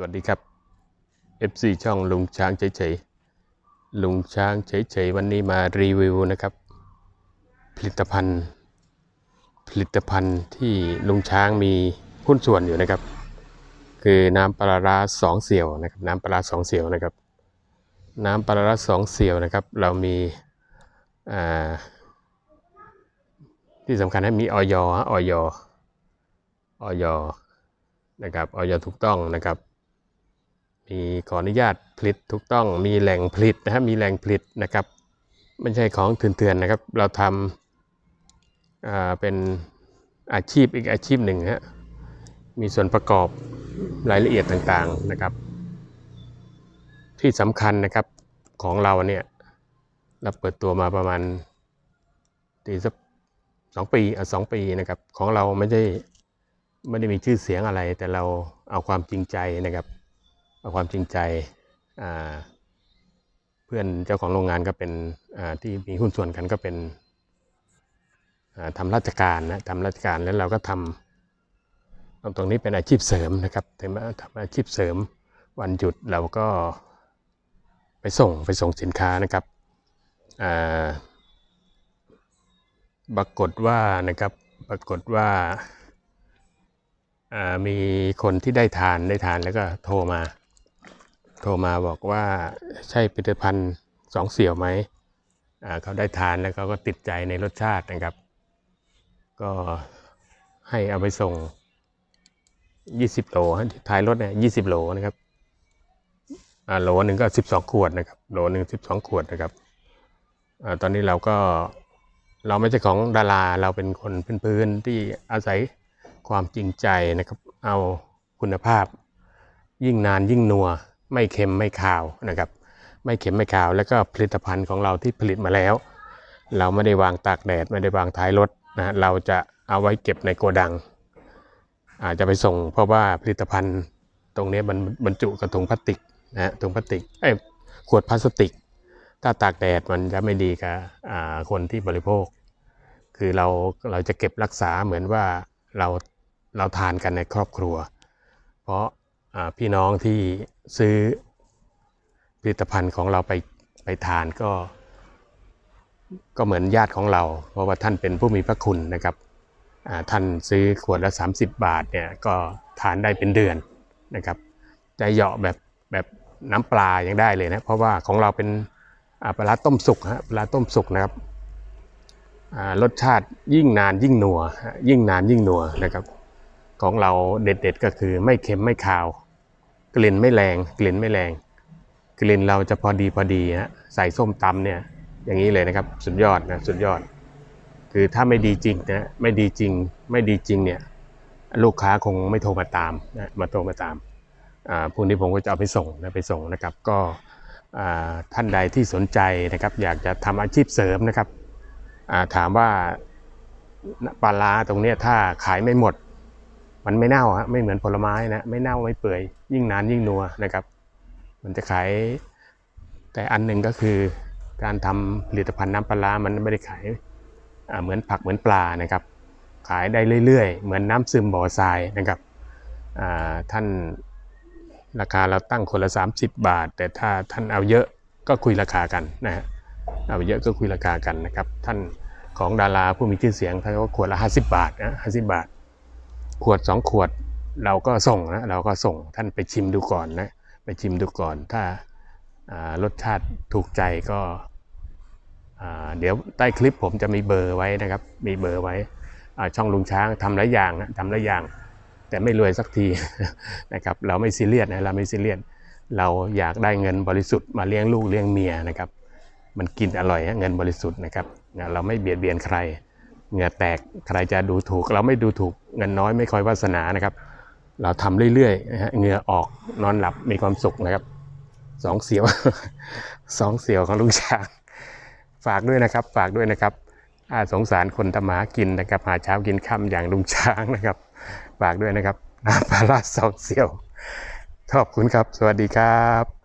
สวัสดีครับ FC ช่องลุงช้างเฉยๆลุงช้างเฉยๆวันนี้มารีวิวนะครับ ผลิตภัณฑ์ ผลิตภัณฑ์ที่ลุงช้างมีหุ้นส่วนอยู่นะครับ คือน้ำปลาร้าสองเสี่ยวนะครับ น้ำปลาร้าสองเสี่ยวนะครับ น้ำปลาร้าสองเสี่ยวนะครับ เรามีอ่าที่สำคัญให้มีออยอออยออยนะครับออยถูกต้องนะครับ มีขออนุญาตผลิตถูกต้องมีแหล่งผลิตนะครับมีแหล่งผลิตนะครับ ไม่ใช่ของเถื่อนๆนะครับ เราทำอ่าเป็นอาชีพอีกอาชีพหนึ่งฮะมีส่วนประกอบรายละเอียดต่างๆนะครับ ที่สำคัญนะครับของเราเนี่ยเราเปิดตัวมาประมาณตีสักสองปีอะสองปีนะครับ ของเราไม่ได้ไม่ได้มีชื่อเสียงอะไร แต่เราเอาความจริงใจนะครับ เอาความจริงใจเพื่อนเจ้าของโรงงานก็เป็นที่มีหุ้นส่วนกันก็เป็นอ่าทำราชการนะทำราชการแล้วเราก็ทำตรงนี้เป็นอาชีพเสริมนะครับแต่มาทำอาชีพเสริมวันหยุดเราก็ไปส่งไปส่งสินค้านะครับปรากฏว่านะครับปรากฏว่าอ่ามีคนที่ได้ทานได้ทานแล้วก็โทรมา โทรมาบอกว่าใช่ผลิตภัณฑ์สองเสี่ยวไหมเขาได้ทานแล้วเขาก็ติดใจในรสชาตินะครับ ก็ให้เอาไปส่ง 20 โลท้ายรถเนี่ย20โลนะครับอ่าโลหนึ่งก็ 12 ขวดนะครับโหลหนึ่ง12 ขวดนะครับอตอนนี้เราก็เราไม่ใช่ของดาราเราเป็นคนพื้นๆที่อาศัยความจริงใจนะครับ เอาคุณภาพยิ่งนานยิ่งนัว ไม่เค็มไม่คาวนะครับ ไม่เค็มไม่คาว แล้วก็ผลิตภัณฑ์ของเราที่ผลิตมาแล้ว เราไม่ได้วางตากแดดไม่ได้วางท้ายรถนะเราจะเอาไว้เก็บในโกดัง อาจจะไปส่ง เพราะว่าผลิตภัณฑ์ตรงนี้มันบรรจุกระถุงพลาสติกนะฮะถุงพลาสติกเอ้ขวดพลาสติก ถ้าตากแดดมันจะไม่ดีกับคนที่บริโภค คือเราเราจะเก็บรักษาเหมือนว่าเราเราทานกันในครอบครัว เพราะ พี่น้องที่ซื้อผลิตภัณฑ์ของเราไปไปทานก็ ก็เหมือนญาติของเรา เพราะว่าท่านเป็นผู้มีพระคุณนะครับท่านซื้อขวดละ 30 บาทเนี่ยก็ทานได้เป็นเดือนนะครับจะเหยาะแบบแบบน้ำปลายังได้เลยนะเพราะว่าของเราเป็นปลาต้มสุกฮะปลาต้มสุกนะครับรสชาติยิ่งนานยิ่งนัวยิ่งนานยิ่งนัวนะครับ ของเราเด็ดๆก็คือไม่เค็มไม่คาว กลิ่นไม่แรงกลิ่นไม่แรง กลิ่นเราจะพอดีพอดีฮะใส่ส้มตำเนี่ยอย่างนี้เลยนะครับสุดยอดนะสุดยอด คือถ้าไม่ดีจริงนะไม่ดีจริงไม่ดีจริงเนี่ยลูกค้าคงไม่โทรมาตามนะมาโทรมาตามอ่าพรุ่งนี้ผมก็จะเอาไปส่งนะไปส่งนะครับก็อ่าท่านใดที่สนใจนะครับ อยากจะทำอาชีพเสริมนะครับอ่าถามว่าปลาร้าตรงเนี้ยถ้าขายไม่หมด มันไม่เน่าฮะไม่เหมือนผลไม้นะไม่เน่าไม่เปื่อยยิ่งนานยิ่งนัวนะครับ มันจะขายแต่อันหนึ่งก็คือการทำผลิตภัณฑ์น้ำปลามันไม่ได้ขายเหมือนผักเหมือนปลานะครับ ขายได้เรื่อยๆ เหมือนน้ำซึมบ่อทรายนะครับท่านราคาเราตั้งคนละ 30 บาท แต่ถ้าท่านเอาเยอะก็คุยราคากันนะฮะเอาเยอะก็คุยราคากันนะครับ ท่านของดาราผู้มีชื่อเสียงท่านก็ขวดละ 50 บาทนะ50บาท ขวด2ขวดเราก็ส่งนะเราก็ส่งท่านไปชิมดูก่อนนะไปชิมดูก่อน ถ้ารสชาติถูกใจก็เดี๋ยวใต้คลิปผมจะมีเบอร์ไว้นะครับ มีเบอร์ไว้ช่องลุงช้างทำหลายอย่างนะทำหลายอย่าง แต่ไม่รวยสักทีนะครับ เราไม่ซีเรียสนะเราไม่ซีเรียสเราอยากได้เงินบริสุทธิ์มาเลี้ยงลูกเลี้ยงเมียนะครับ มันกินอร่อยเงินบริสุทธิ์นะครับเราไม่เบียดเบียนใคร เหงื่อแตกใครจะดูถูก เราไม่ดูถูกเงินน้อยไม่คอยวาสนานะครับ เราทำเรื่อยๆนะฮะเหงื่อออกนอนหลับมีความสุขนะครับสองเสียวสองเสียวของลุงช้างฝากด้วยนะครับ ฝากด้วยนะครับอาสงสารคนทำมาหากินนะครับ หาเช้ากินค่ำอย่างลุงช้างนะครับ ฝากด้วยนะครับน้ำปลาร้าสองเสียว ขอบคุณครับ สวัสดีครับ